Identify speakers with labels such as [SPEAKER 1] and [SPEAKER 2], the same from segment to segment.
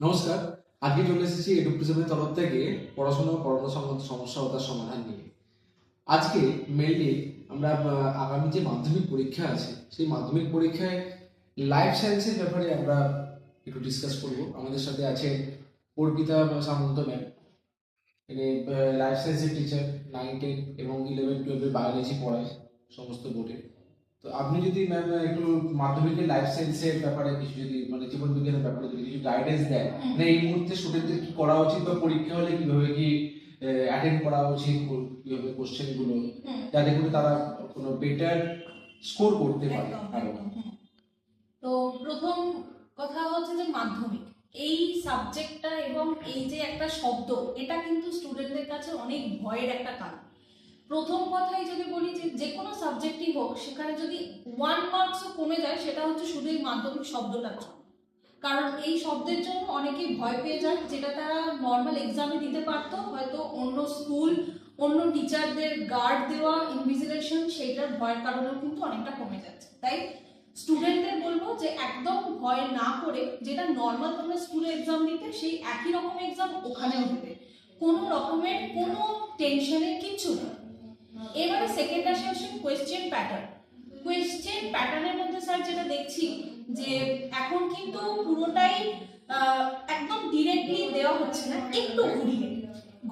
[SPEAKER 1] নমস্কার। আজকে চলে এসেছি এডুকেশনের তরফ থেকে পড়াশোনা ও সংক্রান্ত সমস্যা ও তার সমাধান নিয়ে। আজকে মেনলি আমরা আগামী যে মাধ্যমিক পরীক্ষা আছে, সেই মাধ্যমিক পরীক্ষায় লাইফ সায়েন্সের ব্যাপারে আমরা একটু ডিসকাস করব। আমাদের সাথে আছে অর্পিতা সামন্ত ম্যাম এনে লাইফ সায়েন্সের টিচার নাইন টেন এবং ইলেভেন টুয়েলভে বায়োলজি পড়ায় সমস্ত বোর্ডে তো আপনি যদি ম্যাম একটু মাধ্যমিকের লাইফ সায়েন্সের ব্যাপারে কিছু যদি মানে জীবন বিজ্ঞানের ব্যাপারে যদি কিছু গাইডেন্স দেন মানে এই মুহূর্তে স্টুডেন্টদের কি করা উচিত বা পরীক্ষা হলে কীভাবে কি অ্যাটেন্ড করা উচিত কীভাবে
[SPEAKER 2] কোশ্চেনগুলো
[SPEAKER 1] যাতে করে তারা কোনো বেটার স্কোর করতে পারে?
[SPEAKER 2] তো প্রথম কথা হচ্ছে যে মাধ্যমিক। এই সাবজেক্টটা এবং এই যে একটা শব্দ এটা কিন্তু স্টুডেন্টদের কাছে অনেক ভয়ের একটা কারণ। প্রথম কথাই যদি বলি যে যে কোনো সাবজেক্টই হোক, সেখানে যদি ওয়ান মার্কসও কমে যায়, সেটা হচ্ছে শুধু এই মাধ্যমিক শব্দটার জন্য। কারণ এই শব্দের জন্য অনেকেই ভয় পেয়ে যায়, যেটা তারা নর্মাল এক্সামে দিতে পারতো, হয়তো অন্য স্কুল অন্য টিচারদের গার্ড দেওয়া ইনভিজিলেশন সেইটার ভয়ের কারণেও কিন্তু অনেকটা কমে যাচ্ছে। তাই স্টুডেন্টদের বলব যে একদম ভয় না করে যেটা নর্মাল তোমরা স্কুলে এক্সাম দিতে, সেই একই রকম এক্সাম ওখানেও দেবে কোনো রকমের কোনো টেনশনের কিচ্ছু নেই। এবারে সেকেন্ড আসে হচ্ছে কোয়েশ্চেন প্যাটার্ন কোয়েশ্চেন প্যাটার্নের মধ্যে স্যার যেটা দেখছি যে এখন কিন্তু পুরোটাই একদম ডিরেক্টলি দেওয়া হচ্ছে না একটু ঘুরিয়ে।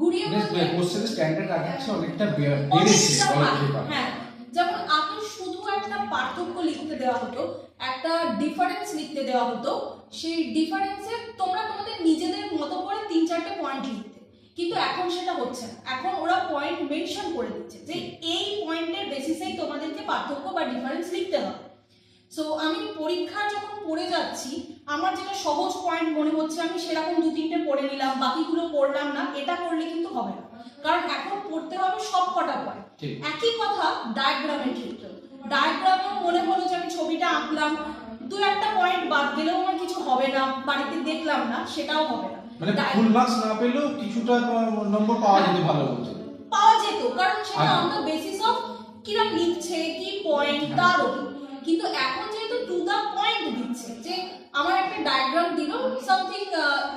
[SPEAKER 2] ঘুরিয়ে বলতে
[SPEAKER 1] কোশ্চেনের স্ট্যান্ডার্ড আকাঙ্ক্ষা অনেকটা বেড়েছে।
[SPEAKER 2] হ্যাঁ যেমন আগে শুধু একটা পার্থক্য লিখতে দেওয়া হতো একটা ডিফারেন্স লিখতে দেওয়া হতো সেই ডিফারেন্সে তোমরা তোমাদের নিজেদের মতো করে তিন চারটে পয়েন্ট লিখতে কিন্তু এখন সেটা হচ্ছে না। এখন ওরা পয়েন্ট মেনশন করে দিচ্ছে যে এই পয়েন্টের বেসিসেই তোমাদেরকে পার্থক্য বা ডিফারেন্স লিখতে হবে। সো আমি পরীক্ষা যখন পড়ে যাচ্ছি আমার যেটা সহজ পয়েন্ট মনে হচ্ছে আমি সেরকম দু তিনটে পড়ে নিলাম বাকিগুলো পড়লাম না এটা করলে কিন্তু হবে না। কারণ এখন পড়তে হবে সব কটা পয়েন্ট একই কথা ডায়াগ্রামের ক্ষেত্রে। ডায়াগ্রামেও মনে হলো যে আমি ছবিটা আঁকলাম দু একটা পয়েন্ট বাদ দিলেও আমার কিছু হবে না বাড়িতে দেখলাম না সেটাও হবে না।
[SPEAKER 1] মানে ফুল মার্কস না পেলেও কিছুটা নম্বর পাওয়া যেতে ভালো হতো
[SPEAKER 2] পাওয়া যেত কারণ সেটা। অন দ্য বেসিস অফ কিরম লিখছে কি পয়েন্ট তার ওপর। কিন্তু এখন যেহেতু টু দা পয়েন্ট দিচ্ছে যে আমার একটা ডায়াগ্রাম দিল সামথিং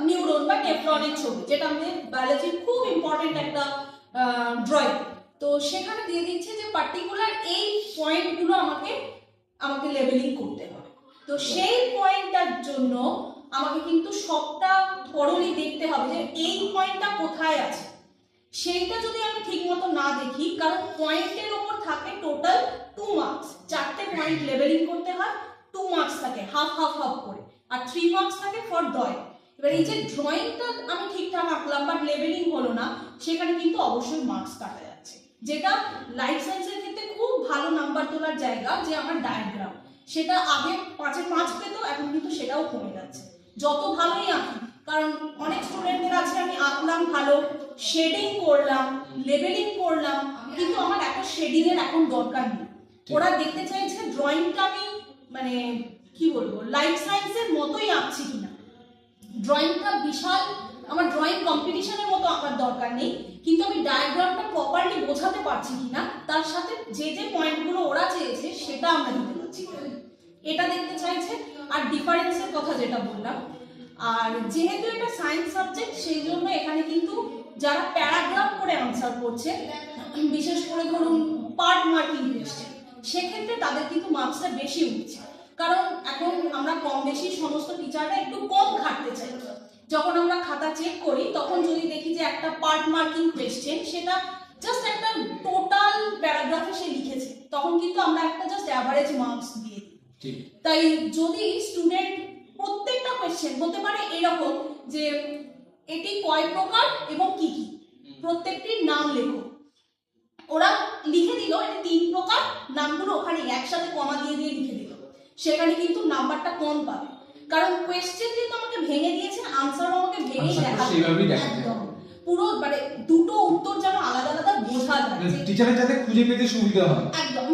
[SPEAKER 2] নিউরন বা টেফলনের ছবি যেটা আমাদের বায়োলজির খুব ইম্পর্টেন্ট একটা ড্রয়িং তো সেখানে দিয়ে দিচ্ছে যে পার্টিকুলার এই পয়েন্টগুলো আমাকে আমাকে লেবেলিং করতে হবে। তো সেই পয়েন্টটার জন্য আমাকে কিন্তু সবটা থরলি দেখতে হবে যে এই পয়েন্টটা কোথায় আছে। সেইটা যদি আমি ঠিক মতো না দেখি, কারণ পয়েন্টের ওপর থাকে টোটাল টু মার্কস চারটে পয়েন্ট লেভেলিং করতে হয় টু মার্কস থাকে হাফ হাফ হাফ করে। আর থ্রি মার্কস থাকে ফর ড্রয়িং এবার এই যে ড্রয়িংটা আমি ঠিকঠাক আঁকলাম বাট লেভেলিং হলো না, সেখানে কিন্তু অবশ্যই মার্কস কাটা যাচ্ছে। যেটা লাইফ সায়েন্সের ক্ষেত্রে খুব ভালো নাম্বার তোলার জায়গা যে আমার ডায়াগ্রাম সেটা আগে পাঁচে পাঁচ পেতো, এখন কিন্তু সেটাও কমে যাচ্ছে। যত ভালোই আঁকি কারণ অনেক স্টুডেন্টদের আছে আমি আঁকলাম ভালো শেডিং করলাম লেবেলিং করলাম কিন্তু আমার এত শেডিং এর এখন দরকার নেই। ওরা দেখতে চাইছে ড্রয়িংটা আমি মানে কি বলব লাইফ সায়েন্সের মতোই আঁকছি কিনা। ড্রয়িংটা বিশাল আমার ড্রয়িং কম্পিটিশনের মতো আঁকার দরকার নেই কিন্তু আমি ডায়াগ্রামটা প্রপারলি বোঝাতে পারছি কিনা তার সাথে যে যে পয়েন্টগুলো ওরা চেয়েছে সেটা আমরা দিতে পারছি। এটা দেখতে চাইছে আর ডিফারেন্সের কথা যেটা বললাম। আর যেহেতু এটা সায়েন্স সাবজেক্ট সেই জন্য এখানে কিন্তু যারা প্যারাগ্রাফ করে আনসার করছে, বিশেষ করে ধরুন পার্ট মার্কিং এসছে সেক্ষেত্রে তাদের কিন্তু মার্কসটা বেশি উঠছে। কারণ এখন আমরা কম বেশি সমস্ত টিচাররা একটু কম খাটতে চাই। যখন আমরা খাতা চেক করি, তখন যদি দেখি যে একটা পার্ট মার্কিং কোয়েশ্চেন সেটা জাস্ট একটা টোটাল প্যারাগ্রাফে সে লিখেছে, তখন কিন্তু আমরা একটা জাস্ট অ্যাভারেজ মার্কস দিয়ে দিই। তাই যদি স্টুডেন্ট প্রত্যেকটা কোয়েশ্চেন হতে পারে এরকম যে এটি কয় প্রকার এবং কি কি? প্রত্যেকটির নাম লেখো। ওরা লিখে দিল এটা তিন প্রকার নামগুলো ওখানে একসাথে কমা দিয়ে দিয়ে লিখে দিল। সেখানে কিন্তু নাম্বারটা কম পাবে। কারণ কোয়েশ্চেন যেহেতু আমাকে ভেঙে দিয়েছে আনসার আমাকে
[SPEAKER 1] ভেঙে
[SPEAKER 2] একদম। পুরো মানে দুটো উত্তর যেন আলাদা আলাদা বোঝা যায়।
[SPEAKER 1] টিচারের যাতে খুঁজে পেতে সুবিধা হয়।
[SPEAKER 2] একদম।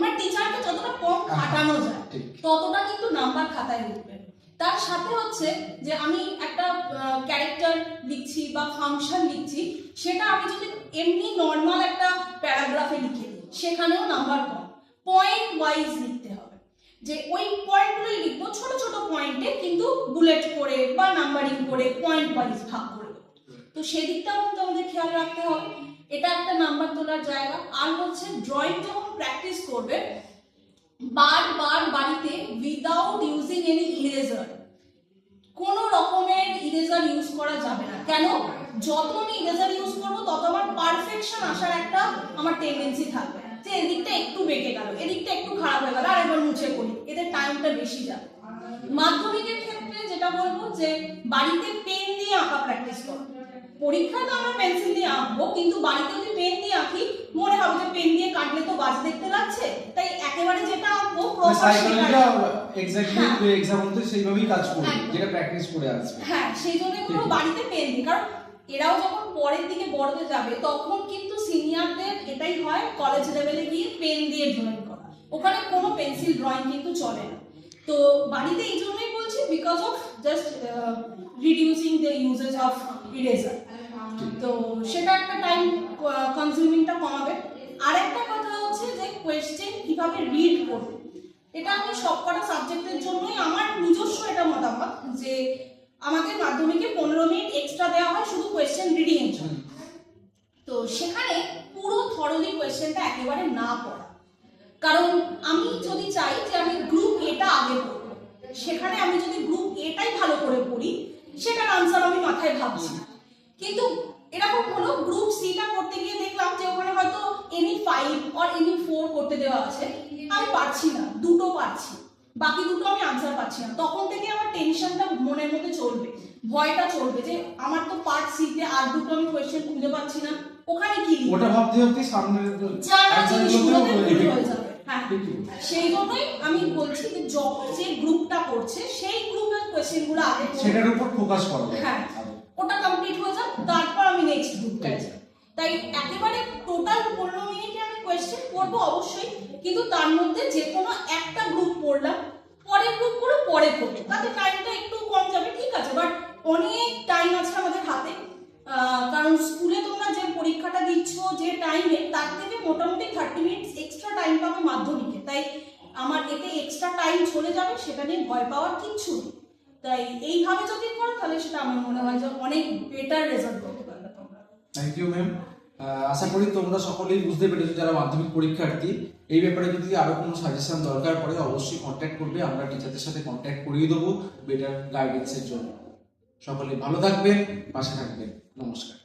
[SPEAKER 2] খাটানো যায়। ততটা কিন্তু নাম্বার খাতায় উঠবে তার সাথে হচ্ছে যে আমি একটা ক্যারেক্টার লিখছি বা ফাংশন লিখছি সেটা আমি যদি এমনি নর্মাল একটা প্যারাগ্রাফে লিখে দিই সেখানেও নাম্বার কম। পয়েন্ট ওয়াইজ লিখতে হবে। যে ওই পয়েন্টগুলোই লিখব ছোট ছোট পয়েন্টে কিন্তু বুলেট করে বা নাম্বারিং করে পয়েন্ট ওয়াইজ ভাগ করে তো সেদিকটাও কিন্তু আমাদের খেয়াল রাখতে হবে। এটা একটা নাম্বার তোলার জায়গা। আর হচ্ছে ড্রয়িং যখন প্র্যাকটিস করবে বারবার বাড়িতে উইদাউট ইউজিং এনি ইরেজার কোনো রকমের ইরেজার ইউজ করা যাবে না কেন যত আমি ইরেজার ইউজ করব তত আমার পারফেকশন আসার একটা আমার টেন্ডেন্সি থাকবে। যে এদিকটা একটু বেঁকে গেল এদিকটা একটু খারাপ হয়ে গেল আরেকবার মুছে করি এদের টাইমটা বেশি যাবে। মাধ্যমিকের ক্ষেত্রে যেটা বলব যে বাড়িতে পেন দিয়ে আঁকা প্র্যাকটিস করো। পরীক্ষায় তো আমরা পেন্সিল দিয়ে আঁকবো কিন্তু বাড়িতে যদি পেন দিয়ে আঁকি মনে হবে যে পেন দিয়ে কাটলে তো বাজ দেখতে লাগছে। তাই একেবারে যেটা আঁকবো
[SPEAKER 3] এক্স্যাক্টলি
[SPEAKER 2] হ্যাঁ।
[SPEAKER 3] এক্সাম হতে সেইভাবেই কাজ করবে যেটা প্র্যাকটিস করে আসবে।
[SPEAKER 2] হ্যাঁ সেই জন্য কোনো বাড়িতে পেন দিই কারণ এরাও যখন পরের দিকে বড়তে যাবে, তখন কিন্তু সিনিয়রদের এটাই হয় কলেজ লেভেলে গিয়ে পেন দিয়ে ড্রয়িং করা। ওখানে কোনো পেন্সিল ড্রয়িং কিন্তু চলে না। তো বাড়িতে এই জন্যই বলছি because of just reducing the uses of eraser তো সেটা একটা টাইম কনজিউমিংটা কমাবে। আর একটা কথা হচ্ছে যে কোয়েশ্চেন কীভাবে রিড করবে? এটা আমি সবকটা সাবজেক্টের জন্যই, আমার নিজস্ব এটা মতামত যে আমাদের মাধ্যমিকে পনেরো মিনিট এক্সট্রা দেওয়া হয় শুধু কোয়েশ্চেন রিডিং এর জন্য তো সেখানে পুরো থরলি কোয়েশ্চেনটা একেবারে না পড়া। কারণ আমি যদি চাই যে আমি গ্রুপ এটা আগে পড়ব সেখানে আমি যদি গ্রুপ এটাই ভালো করে পড়ি সেটার আনসার আমি মাথায় ভাবছি কিন্তু এরকম হলো গ্রুপ সিটা করতে গিয়ে দেখলাম যে ওখানে হয়তো এনি ফাইভ আর এনি ফোর করতে দেওয়া আছে। আমি পারছি না দুটো পারছি। বাকি দুটো আমি আনসার পাচ্ছি না তখন থেকে আমার টেনশনটা মনের মধ্যে চলবে ভয়টা চলবে যে আমার তো পার্ট সিতে আর দুটো আমি কোয়েশ্চেন খুঁজে পাচ্ছি না ওখানে কি?
[SPEAKER 3] ওটা ভাবতে ভাবতে সামনের
[SPEAKER 2] জানা
[SPEAKER 3] answer
[SPEAKER 2] জিনিসগুলোতে ভুল হয়ে যাবে হ্যাঁ সেই জন্যই আমি বলছি যে যখন যে গ্রুপটা করছে সেই গ্রুপের কোয়েশ্চেনগুলো আগে পড়বে।
[SPEAKER 3] সেটার উপর ফোকাস করা।
[SPEAKER 2] হ্যাঁ। ওটা কমপ্লিট হয়ে যাক তারপর আমি নেক্সট গ্রুপটায় যাই তাই একেবারে টোটাল করব অবশ্যই, কিন্তু তার মধ্যে যে কোনো একটা গ্রুপ পড়লাম, পরের গ্রুপগুলো পরে পড়ব তাতে টাইমটা একটু কম যাবে, ঠিক আছে? বাট অনেক টাইম আছে আমাদের হাতে। কারণ স্কুলে তোমরা যে পরীক্ষাটা দিচ্ছ যে টাইমে তার থেকে মোটামুটি থার্টি মিনিটস এক্সট্রা টাইম পাবে মাধ্যমিকে। তাই আমার এতে এক্সট্রা টাইম চলে যাবে, সেটা নিয়ে ভয় পাওয়ার কিচ্ছু তাই এইভাবে যদি করো, তাহলে সেটা আমার মনে হয় যে অনেক বেটার রেজাল্ট করতে পারবে তোমরা
[SPEAKER 3] থ্যাংক ইউ ম্যাম আশা করি তোমরা সকলেই বুঝতে পেরেছ যারা মাধ্যমিক পরীক্ষার্থী। এই ব্যাপারে যদি আরও কোনো সাজেশন দরকার পড়ে, অবশ্যই কন্ট্যাক্ট করবে। আমরা টিচারদের সাথে কন্ট্যাক্ট করিয়ে দেবো বেটার গাইডেন্সের জন্য। সকলে ভালো থাকবেন, পাশে থাকবেন। নমস্কার।